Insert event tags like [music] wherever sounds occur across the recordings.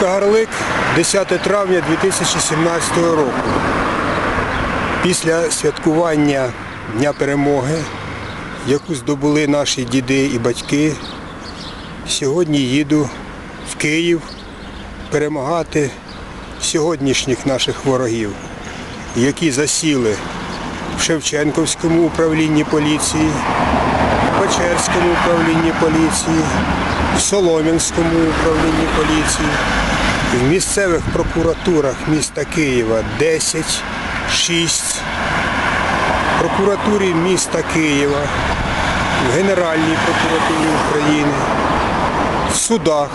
Кагарлик, 10 травня 2017 року. Після святкування Дня перемоги, яку здобули наші діди і батьки, сьогодні їду в Київ перемагати сьогоднішніх наших ворогів, які засіли в Шевченківському управлінні поліції, в Печерському управлінні поліції, в Солом'янському управлінні поліції, в місцевих прокуратурах міста Києва 10, 6, в прокуратурі міста Києва, в Генеральній прокуратурі України, в судах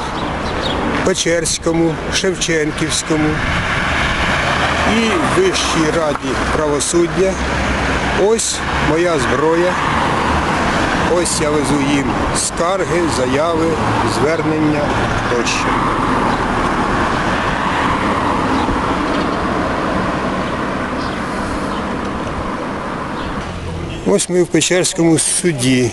Печерському, Шевченківському і Вищій раді правосуддя. Ось моя зброя. Ось я везу їм скарги, заяви, звернення тощо. Ось ми в Печерському суді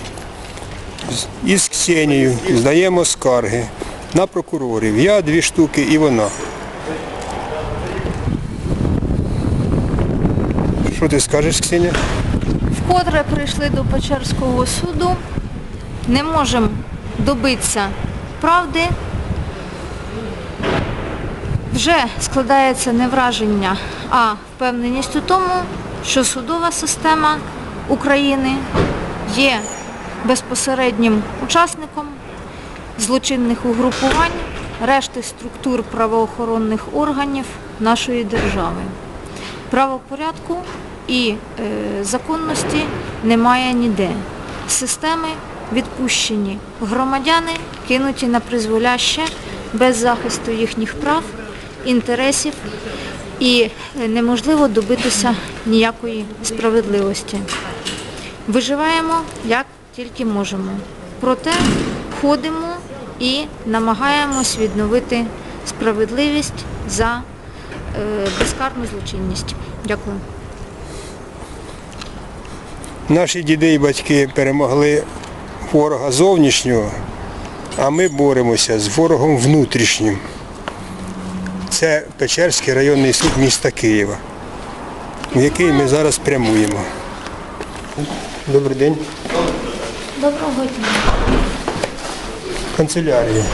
із Ксенією здаємо скарги на прокурорів. Я дві штуки і вона. Що ти скажеш, Ксенія? Вкотре прийшли до Печерського суду, не можемо добитися правди. Вже складається не враження, а впевненість у тому, що судова система України є безпосереднім учасником злочинних угрупувань, решти структур правоохоронних органів нашої держави. Правопорядку і е, законності немає ніде. Системи відпущені. Громадяни кинуті на призволяще без захисту їхніх прав, інтересів і е, неможливо добитися ніякої справедливості. Виживаємо як тільки можемо. Проте ходимо і намагаємось відновити справедливість за е, безкарну злочинність. Дякую. Наші діди і батьки перемогли ворога зовнішнього, а ми боремося з ворогом внутрішнім. Це Печерський районний суд міста Києва, в який ми зараз прямуємо. Добрий день. Доброго дня. Канцелярія.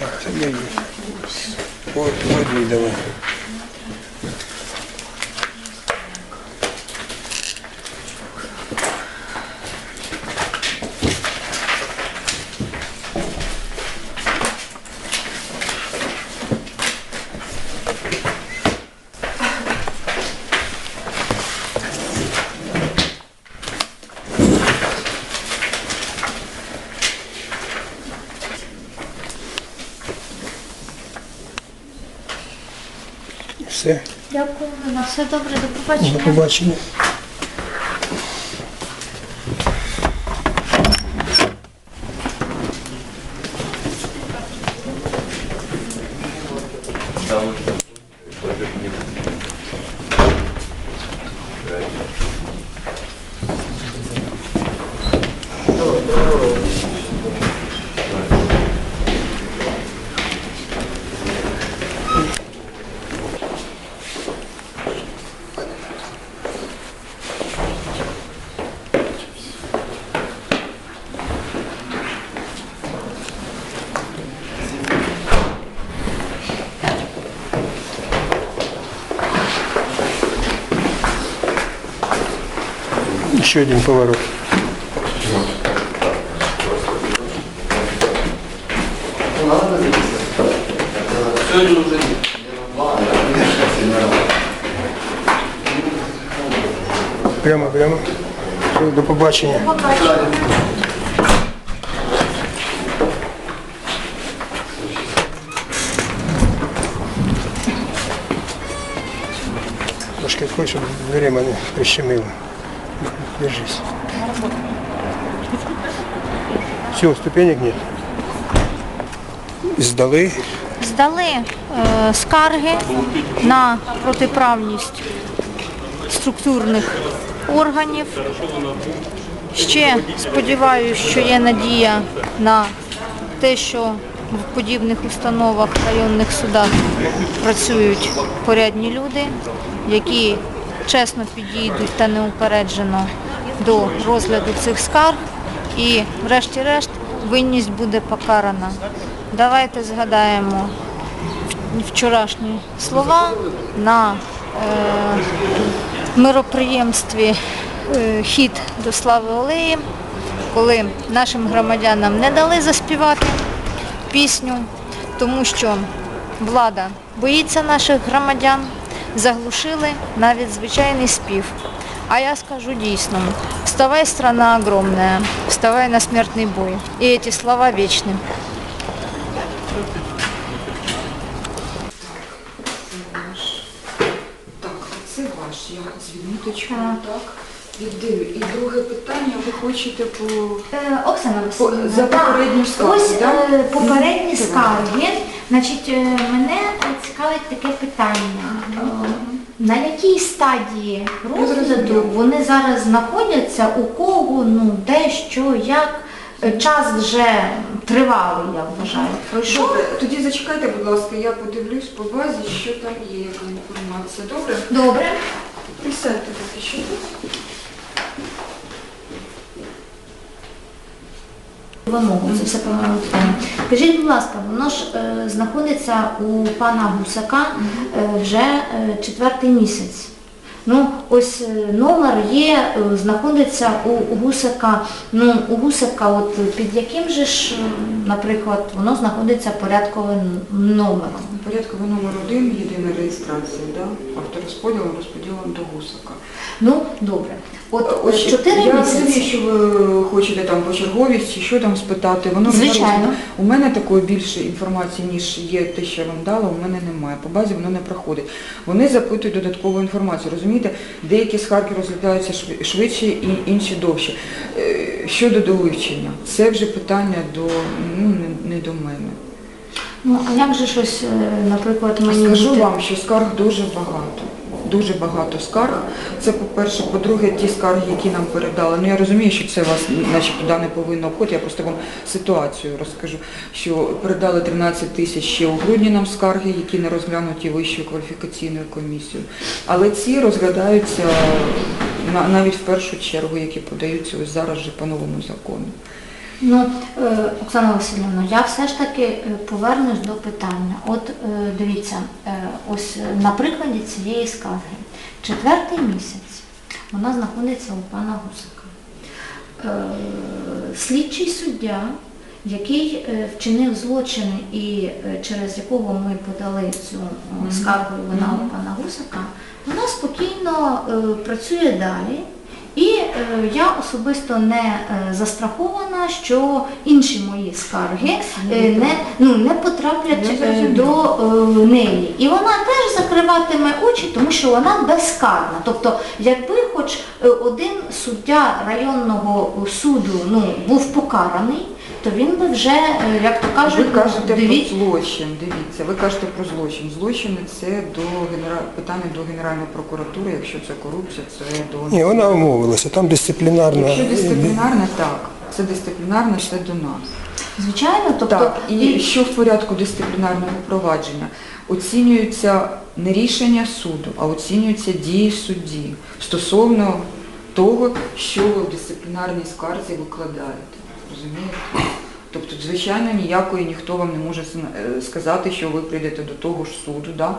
Так, це мої. От, от відомо. Все. На все добре, до До побачення. Еще один поворот. Сьогодні вже ні. Прямо, прямо. Все, До побачення. Трошки відходь, щоб дверима не прищемило. Держись. Все, ступенек нет. здали. здали е, скарги на протиправність структурних органів. Ще сподіваюся, що є надія на те, що в подібних установах районних судах працюють порядні люди, які чесно підійдуть та неупереджено до розгляду цих скарг і, врешті-решт, винність буде покарана. Давайте згадаємо вчорашні слова на е, мироприємстві е, хід до Слави Олеї, коли нашим громадянам не дали заспівати пісню, тому що влада боїться наших громадян, заглушили навіть звичайний спів. А я скажу дійсно, вставай, страна огромная, вставай на смертный бой. И эти слова вечны. Так, а це ваш. Я з відміточкою, так? Віддаю. І друге питання, ви хочете по... Е, Оксана По- Васильівна, за так, попередню скаргу, ось да? е, попередні Мгм. скарги. Значить, е, мене цікавить таке питання. На якій стадії розгляду вони зараз знаходяться, у кого, ну, де, що, як? Час вже тривалий, я вважаю. Пройшов. Добре, тоді зачекайте, будь ласка, я подивлюсь по базі, що там є, яка інформація. Добре? Добре. Присядьте поки що. тут. Вимогу, це все питання. Скажіть, будь ласка, воно ж е, знаходиться у пана Гусака е, вже е, четвертий місяць. Ну, ось е, номер є, е, знаходиться у, у Гусака. Ну, у Гусака, от під яким же ж, е, наприклад, воно знаходиться порядковим номером. Порядковий номер один, єдина реєстрація, да? авторозподілом, розподілом до гусака. Ну, добре. От е, Ось чотири я місяці. розумію, що ви хочете там по черговість чи що там спитати. Воно Звичайно. У мене такої більше інформації, ніж є те, що я вам дала, у мене немає. По базі воно не проходить. Вони запитують додаткову інформацію. Розумієте, деякі скарги розглядаються шви- швидше і інші довше. Е, Щодо довивчення, це вже питання до ну не, не до мене. Ну, а як же щось, е, наприклад, мені Скажу бути- вам, що скарг дуже багато. Дуже багато скарг. Це по-перше, по-друге, ті скарги, які нам передали. Ну я розумію, що це вас начебто да, не повинно обходити. Я просто вам ситуацію розкажу. Що передали 13 тисяч ще у грудні нам скарги, які не розглянуті вищою кваліфікаційною комісією. Але ці розглядаються навіть в першу чергу, які подаються ось зараз же по новому закону. Ну, е, Оксана Васильівна, я все ж таки е, повернусь до питання. От е, дивіться, ось на прикладі цієї скарги. Четвертий місяць вона знаходиться у пана Гусака. Е, Слідчий суддя, який вчинив злочин і через якого ми подали цю скаргу Мгм. у пана Гусака, вона спокійно працює далі. І е, я особисто не е, застрахована, що інші мої скарги е, не, ну, не потраплять до неї. І вона теж закриватиме очі, тому що вона безкарна. Тобто, якби хоч один суддя районного суду ну, був покараний, то він би вже, е, як то кажуть, Ви кажете дивіться. про злочин, дивіться, ви кажете про злочин. Злочини це до генера... питання до Генеральної прокуратури, якщо це корупція, це до Ні, вона умовилася, там дисциплінарна. Якщо дисциплінарне, так. Це дисциплінарне, це до нас. Звичайно, тобто Так, і і- що в порядку дисциплінарного провадження? Оцінюються не рішення суду, а оцінюються дії судді стосовно того, що ви в дисциплінарній скарзі викладаєте. Розумієте? Тобто, звичайно, ніякої ніхто вам не може е, сказати, що ви прийдете до того ж суду, да?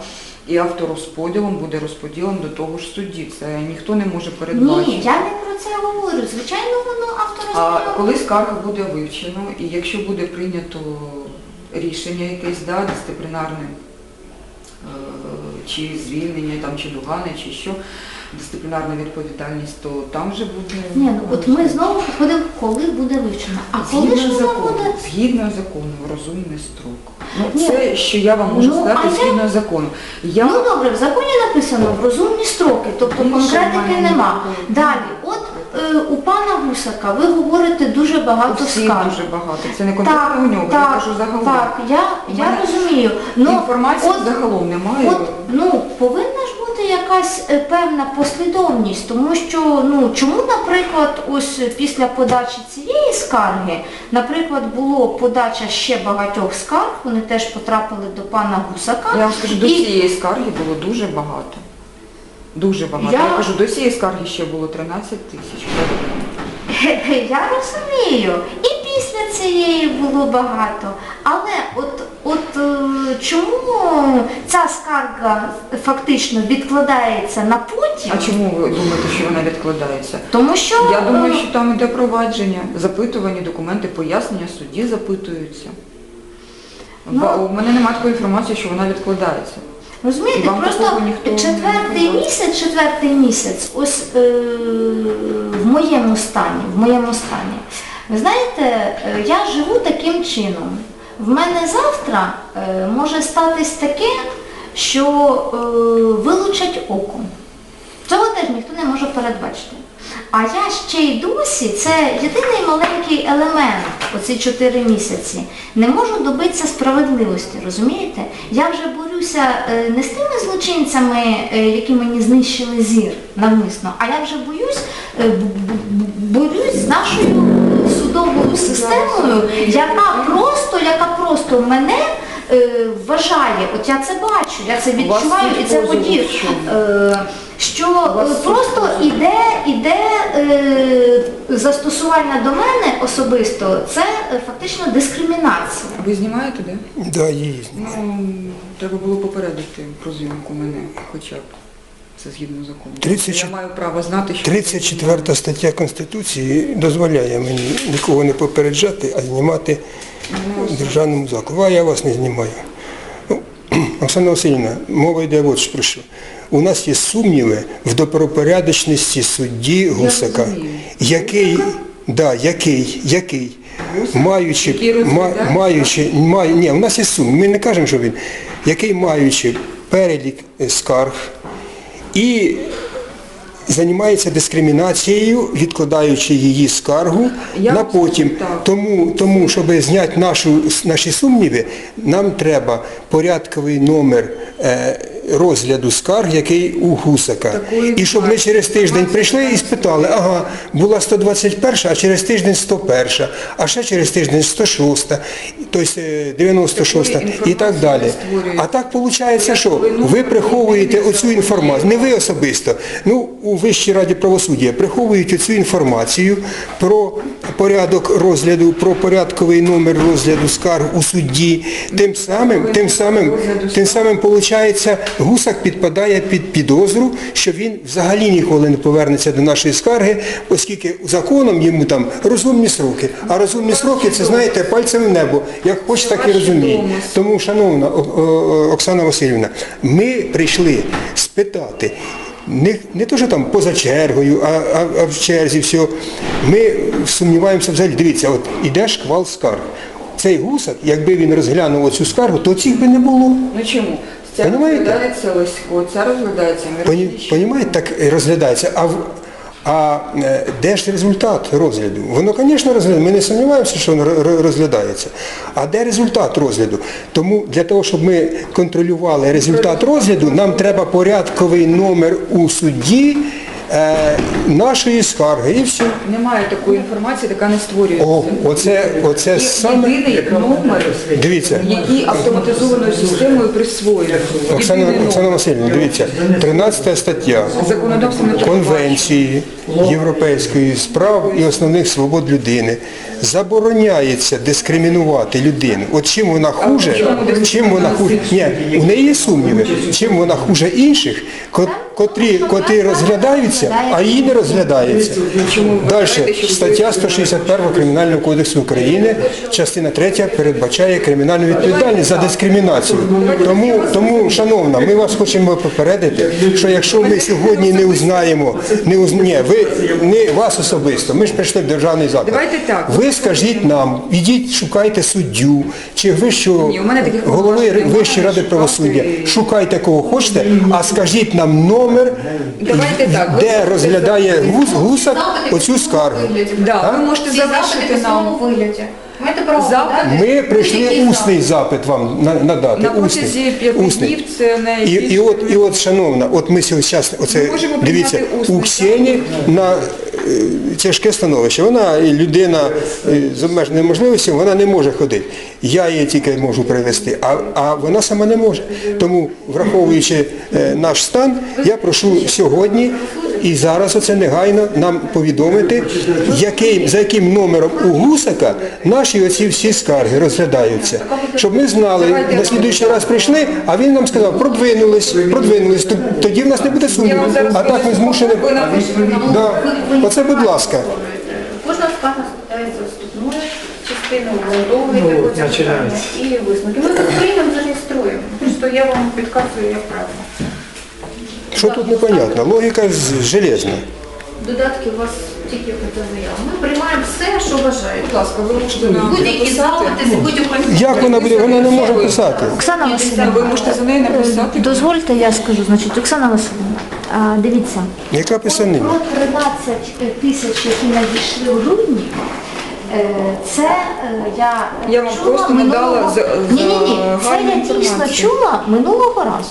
і авторозподілом буде розподілом до того ж судді. Це ніхто не може передбачити. ні, я не про це говорю. Звичайно, воно А коли скарга буде вивчено, і якщо буде прийнято рішення якесь, да, дисциплінарне, е, чи звільнення, там, чи догани, чи що, дисциплінарна відповідальність, то там вже буде. Ні, ну от ми знову підходимо, коли буде вивчено. А коли ж воно закону, буде? згідно закону, в розумний строк. Ну, Ні. це, що я вам можу Ну, сказати, а я- згідно закону. Я Ну добре, в законі написано в розумні строки, тобто Більше конкретики немає нема. ніякої. Далі, от е, у пана Гусака ви говорите дуже багато Усіх скарг. дуже багато. Це не конкретно у нього, я кажу загалом. так, я, я мене розумію. Ну, Інформації от- загалом немає. От, ну, повинна бути якась е, певна послідовність, тому що, ну, чому, наприклад, ось після подачі цієї скарги, наприклад, було подача ще багатьох скарг, вони теж потрапили до пана Гусака. Я вам скажу, до цієї скарги було дуже багато. Дуже багато. Я- Я, кажу, до цієї скарги ще було 13 тисяч. [laughs] Я розумію. І після цієї було багато. Але от, от чому ця скарга фактично відкладається на потім? А чому ви думаєте, що вона відкладається? Тому що Я думаю, е, що там іде провадження, запитувані документи, пояснення, судді запитуються. Ну, Ба- У мене немає такої інформації, що вона відкладається. Розумієте, просто четвертий місяць, четвертий місяць, ось е, в моєму стані, в моєму стані. Ви знаєте, е, я живу таким чином. В мене завтра е, може статись таке, що е, вилучать око. Цього теж ніхто не може передбачити. А я ще й досі, це єдиний маленький елемент, оці чотири місяці, не можу добитися справедливості, розумієте? Я вже борюся е, не з тими злочинцями, які мені знищили зір навмисно, а я вже боюсь, борюсь з нашою системою, яка просто, яка просто мене е, вважає, от я це бачу, я це відчуваю і це подію. Е, що е, просто іде, іде е, застосування до мене особисто, це е, фактично дискримінація. Ви знімаєте, де? Да, її. Ну, треба було попередити про зйомку мене хоча б. Це згідно закону. 34 Я маю право знати, що... 34 стаття Конституції дозволяє мені нікого не попереджати, а знімати в державному закладі. А я вас не знімаю. Ну, [clears throat] Оксана Васильівна, мова йде от що про що. У нас є сумніви в добропорядочності судді Гусака, який, да, який, який, маючи, ма, маючи, має, ні, у нас є сумніви, ми не кажемо, що він, який маючи перелік е, скарг і займається дискримінацією, відкладаючи її скаргу Я на потім. Тому, тому, щоб зняти нашу, наші сумніви, нам треба порядковий номер е, розгляду скарг, який у Гусака. Такої І щоб ми через тиждень прийшли і спитали, ага, була 121, а через тиждень 101, а ще через тиждень 106, тобто е, 96 і так далі. А так виходить, що ви приховуєте оцю інформацію, не ви особисто, ну у Вищій раді правосуддя приховують оцю інформацію про порядок розгляду, про порядковий номер розгляду скарг у судді. Тим самим, тим самим, тим самим, виходить, гусак підпадає під підозру, що він взагалі ніколи не повернеться до нашої скарги, оскільки законом йому там розумні сроки. А розумні сроки це знаєте пальцем в небо. Як хоче, так і розуміє. Тому, шановна Оксана Васильівна, ми прийшли спитати. Не, не то, що там поза чергою, а, а, а в черзі все. Ми сумніваємося взагалі. Дивіться, от іде шквал скарг. Цей гусак, якби він розглянув оцю скаргу, то цих би не було. Ну чому? Ця Понимаете? розглядається ось, ця розглядається Мирошниченко. Понімаєте, так розглядається. А, в- а е, де ж результат розгляду? Воно, звісно, розглядається. Ми не сумніваємося, що воно ро- розглядається. А де результат розгляду? Тому для того, щоб ми контролювали результат розгляду, нам треба порядковий номер у судді е, нашої скарги. І все. Немає такої інформації, яка не створюється. О, оце, оце Є саме. єдиний номер, Дивіться. який автоматизованою системою присвоєно. Оксана, Єдиний Оксана номер. Васильівна, дивіться, 13 стаття. Не Конвенції Європейської з прав і основних свобод людини забороняється дискримінувати людину. От чим вона хуже, чим вона хуже. Ні, у неї є сумніви, чим вона хуже інших, котрі, котрі розглядаються, а її не розглядається. Далі, стаття 161 Кримінального кодексу України, частина 3 передбачає кримінальну відповідальність за дискримінацію. Тому, тому, шановна, ми вас хочемо попередити, що якщо ми сьогодні не узнаємо, не уз... Ні, ви не вас особисто, ми ж прийшли в державний заклад. Давайте так. Ви скажіть нам, ідіть, шукайте суддю чи вищого Ні, у мене таких голови повноважень немає Вищої ради шукати. правосуддя. Шукайте кого хочете, а скажіть нам номер номер, Давайте так. ви де можете розглядає гус, гусак оцю скаргу. Да, ви можете залишити нам вигляді. Маєте право Запит. подати Ми прийшли усний запит вам на- надати. на усний. протязі п'яти Усний. днів це не І, і, от, і от, шановна, от ми зараз, оце, Ми можемо дивіться, прийняти у Ксені на тяжке становище. Вона людина е, з обмеженою можливостями, вона не може ходити. Я її тільки можу привезти, а, а вона сама не може. Тому, враховуючи е, наш стан, я прошу сьогодні і зараз оце негайно нам повідомити, який, за яким номером у Гусака наші оці всі скарги розглядаються. Щоб ми знали, на слідуючий раз прийшли, а він нам сказав, продвинулись, продвинулись, тоді в нас не буде сумніву. А так ми змушені. Да. Оце, будь ласка. Кожна скарга складається вступною частиною, процесуальне і висновки. Ми тут приймемо, зареєструємо. Просто я вам підказую, як правильно. Що тут непонятно? Логіка железна. Додатки у вас тільки про. Ми приймаємо все, що бажаєте. Будь ласка, ви можете нам Будь-які запити, будь-які Як вона буде? Вона не може писати. Оксана Ви можете за неї написати. дозвольте, я скажу. Значить, Оксана Васильівна, а, дивіться, Яка писанина? про 13 тисяч, які надійшли в грудні, е, це е, я, Я вам чула просто не дала за- за ні, ні, ні, це гарну я дійсно інформацію. чула минулого разу.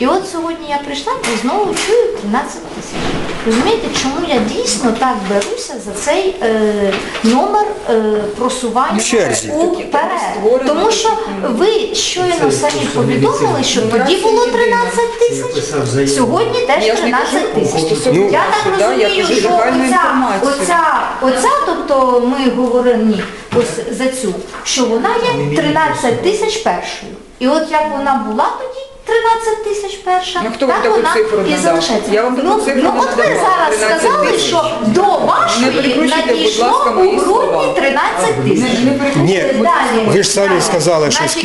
І от сьогодні я прийшла і знову чую 13 тисяч. Розумієте, чому я дійсно так беруся за цей е, номер е, просування черзі. уперед? Тому що ви щойно самі повідомили, що тоді було 13 тисяч, сьогодні теж Я ж не 13 тисяч. стосовно Я так да, розумію, що оця, оця, оця, тобто ми говоримо ні, ось за цю, що вона є 13 тисяч першою. І от як вона була тоді 13 тисяч перша, Ну, хто вам таку цифру і надав? залишається. Я вам таку ну, цифру ну, не от ви надавала, зараз 13 сказали, тисяч. що до Не вашої перекручуйте, будь надійшло ласка, у мої слова. грудні 13 тисяч. Не, не перекручуйте, Ні. Далі. ви ж самі Далі. сказали, що Значить,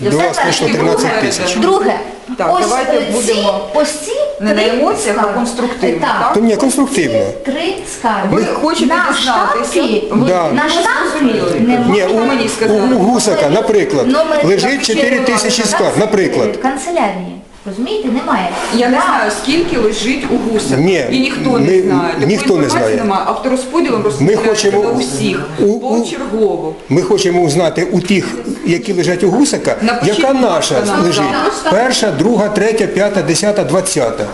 скі- до вас це прийшло 13 Друге. тисяч. Друге. Так, ось давайте е, ці, будемо ось ці не на емоціях, а конструктивно, так? То ні, конструктивно. Три скарги. Ви хочете на дізнатися? штампі, Да. на штампі не Ні, можна у, мені сказали. у, у Гусака, наприклад, Номер лежить 4 тисячі скарг, наприклад. Канцелярії. Розумієте, немає. Я не знаю, скільки лежить у гусях. Ні, і ніхто ми- не знає. Такої ніхто не інформації знає. Немає. Авторозподілом розподіляється хочемо на усіх. у- у- Почергово. Ми хочемо узнати у тих, які лежать у Гусака, Напишіть, яка будь наша нам. лежить. Перша, друга, третя, п'ята, десята, двадцята.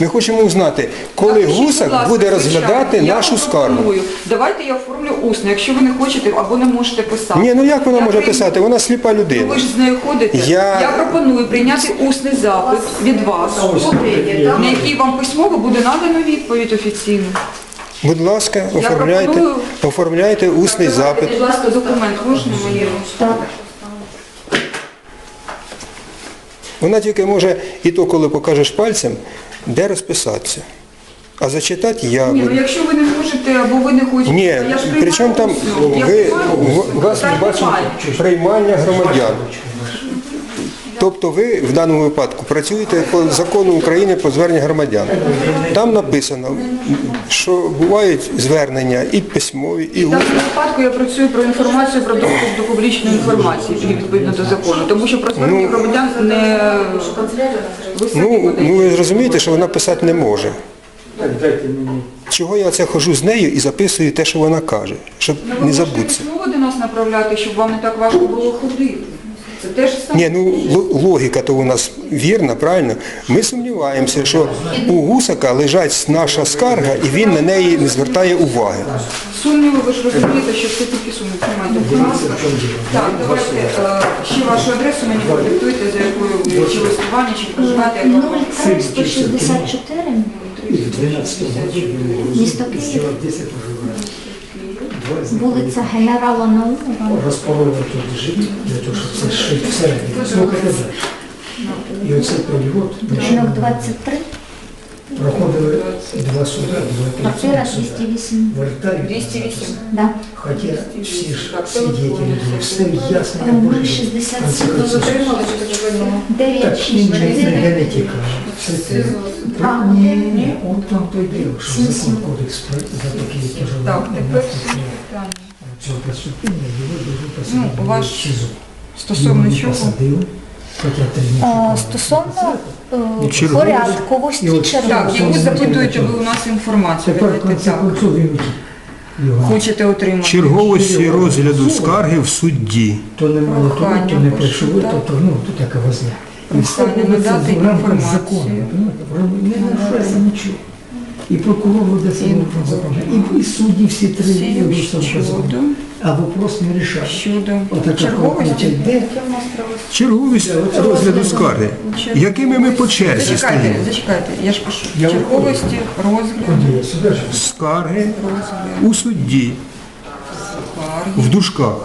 Ми хочемо узнати, коли Напишіть, будь Гусак ласка, буде звичайно. розглядати Я нашу вам скаргу. пропоную. Давайте я оформлю усно, якщо ви не хочете або не можете писати. Ні, ну як вона Я може прийму- писати? Вона сліпа Ну, людина. ви ж з нею ходите. Я- пропоную прийняти усний запит від вас, на який вам письмово буде надано відповідь офіційну. Будь ласка, оформляйте, пропоную- оформляйте усний запит. Будь ласка, документ можна мені? Вона тільки може, і то, коли покажеш пальцем, де розписатися. А зачитати я Ні, ну якщо ви не можете або ви не хочете, Ні, я ж приймаю причому там усно. Я ви, приймаю у усно. вас Питань бачите немає. приймання громадян. Тобто ви в даному випадку працюєте по закону України про звернення громадян. Там написано, що бувають звернення і письмові, і В даному випадку я працюю про інформацію про доступ до публічної інформації відповідно до закону, тому що про звернення громадян не ви Ну, ну ви зрозумієте, що вона писати не може. Чого я це хожу з нею і записую те, що вона каже, щоб Ну, ви не можете письмово до нас направляти, щоб вам не так важко було ходити. Це теж саме. Ні, ну логіка то у нас вірна, правильно? Ми сумніваємося, що у Гусака лежать наша скарга, і він на неї не звертає уваги. Сумніви, ви ж розумієте, що це тільки сумніви. Тримайте, будь ласка. Так, давайте е, ще вашу адресу мені продиктуйте, за якою ви чи листування, чи проживаєте, у вас. 0364 Місто Київ. Вулиця Генерала Наумова. розпоровувати тут жити, для того, щоб це шити всередині. Слухайте далі. І оцей перевод Будинок 23, проходили два суда, два квартира апеляційні суда. 208. Вертають. 208. Да. Хоча всі ж свідетелі були, все ясно, як Ми Боже. 67 Конституція. Так, ні, ні, 964. не. Все це. А, Ні, ні, от там то й діло, що закон кодекс про за такі, які Так, тепер питання. цього преступлення, його дуже Ну, ваш в СІЗО. Стосовно чого? посадили, Стаття 3. Е, Стосовно е, порядковості Так, черговості. запитуєте ви у нас інформацію? Тепер так. він. Хочете отримати? Черговості розгляду скарги в судді. То немає того, то не прийшов, то, то, ну, то така возня. І все Прохання надати інформацію. розумієте? Не нарушається нічого. І прокурор буде себе закону. І, і судді всі три закону. А вопрос не рішає. Щодо Отака черговості. де Черговість розгляду скарги. Якими ми по черзі стоїмо? зачекайте, я ж пишу. Я Черговості розгляду? Скарги розгляду у судді скарги. в дужках.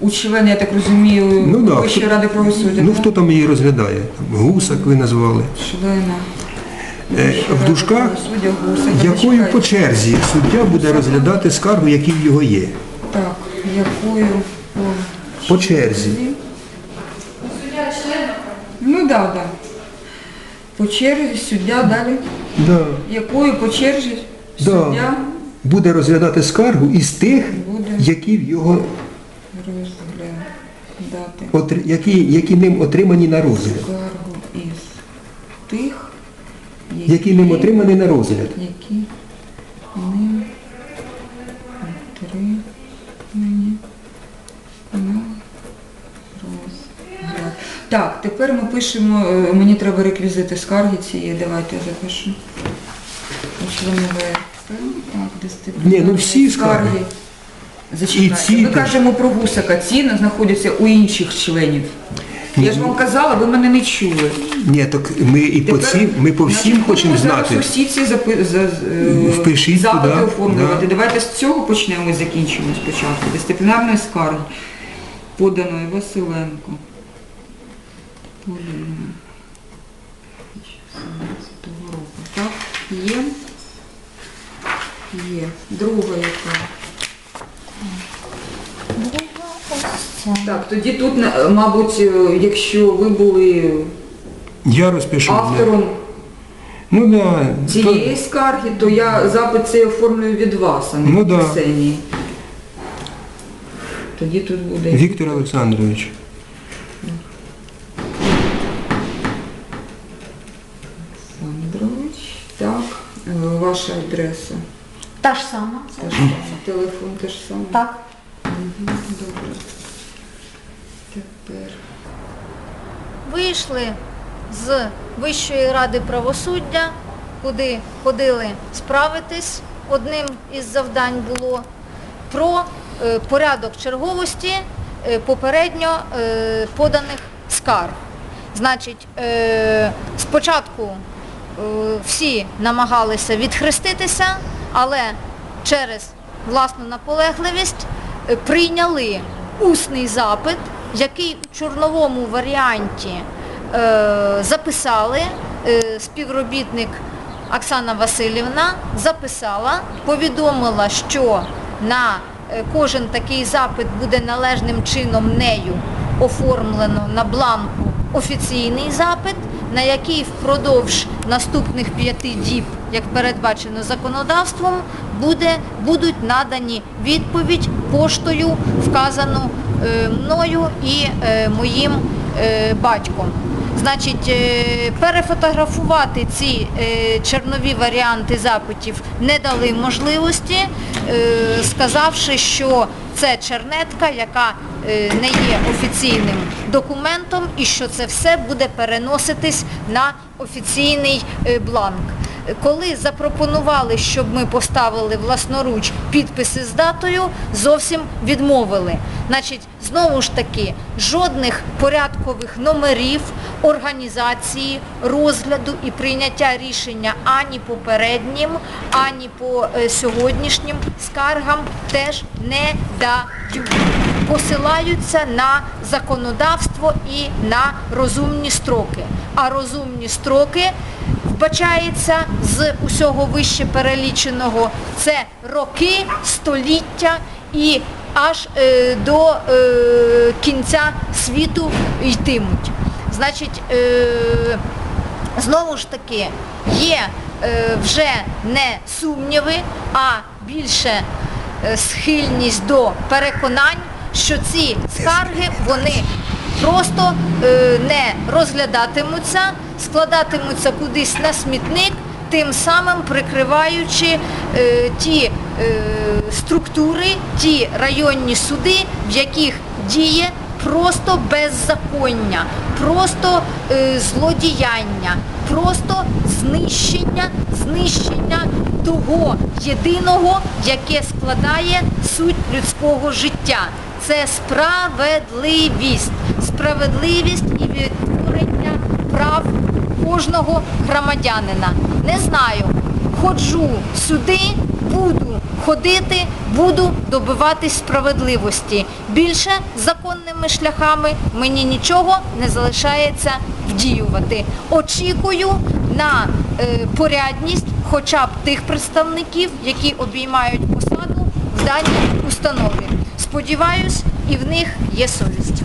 У член, я так розумію, Ну да, Вищої ради правосуддя. Ну хто там її розглядає? Гусак ви назвали. Члена В ради дужках, якою по черзі суддя буде розглядати скаргу, які в його є. Так, якою по черзі. Ну так, да, так. Да. По черзі суддя далі. Да. Якою по черзі Да. Буде розглядати скаргу із тих, буде які в його розглядати отри- які, які ним отримані на розгляд. скаргу із тих, Які ним отримані на розгляд. які ним отримані на розгляд. Так, тепер ми пишемо, е, мені треба реквізити скарги цієї, давайте я запишу. Ні, ну всі скарги. Зачекайте, ми кажемо про гусака, ці знаходяться у інших членів. Я ж вам казала, ви мене не чули. Ні, так ми і по Тепер, цим, ми по всім хочемо будемо зараз знати. Усі ці запи- за- е, Впишіть запити туди, оформлювати. да. Давайте з цього почнемо і закінчимо спочатку. Дисциплінарної скарги поданої Василенко. Поліна. 17 року. Так, є. Є. Друга яка. Так, тоді тут, мабуть, е, якщо ви були Я розпишу. автором Ну да. цієї скарги, то я запит цей оформлюю від вас, а не Ну від да. Ксенії. Тоді тут буде Віктор Олександрович. Олександрович. Так, е, ваша адреса. Та ж сама. Та ж сама. Телефон теж саме. Так. Мгм, Добре. Тепер. Вийшли з Вищої ради правосуддя, куди ходили справитись. Одним із завдань було про е, порядок черговості е, попередньо е, поданих скарг. Значить, спочатку всі намагалися відхреститися, але через власну наполегливість прийняли усний запит, який у чорновому варіанті е, записали е, співробітник Оксана Васильівна записала, повідомила, що на е, кожен такий запит буде належним чином нею оформлено на бланку офіційний запит, на який впродовж наступних п'яти діб, як передбачено законодавством, буде, будуть надані відповідь поштою, вказану е, мною і е, моїм е, батьком. Значить, перефотографувати ці чернові варіанти запитів не дали можливості, сказавши, що це чернетка, яка не є офіційним документом і що це все буде переноситись на офіційний бланк. Коли запропонували, щоб ми поставили власноруч підписи з датою, зовсім відмовили. Значить, знову ж таки, жодних порядкових номерів організації, розгляду і прийняття рішення ані попереднім, ані по е, сьогоднішнім скаргам теж не дають. Посилаються на законодавство і на розумні строки. А розумні строки вбачається з усього вище переліченого це роки, століття і аж е, до е, кінця світу йтимуть. Значить, е, знову ж таки, є вже не сумніви, а більше схильність до переконань, що ці скарги вони просто е, не розглядатимуться, складатимуться кудись на смітник, тим самим прикриваючи е, ті е, структури, ті районні суди, в яких діє просто беззаконня, просто злодіяння, просто знищення, знищення того єдиного, яке складає суть людського життя. Це справедливість, справедливість і відтворення прав кожного громадянина. Не знаю, ходжу сюди, буду ходити, буду добиватись справедливості. Більше законними шляхами мені нічого не залишається вдіювати. Очікую на е, порядність хоча б тих представників, які обіймають посаду в даній установі. Сподіваюсь, і в них є совість.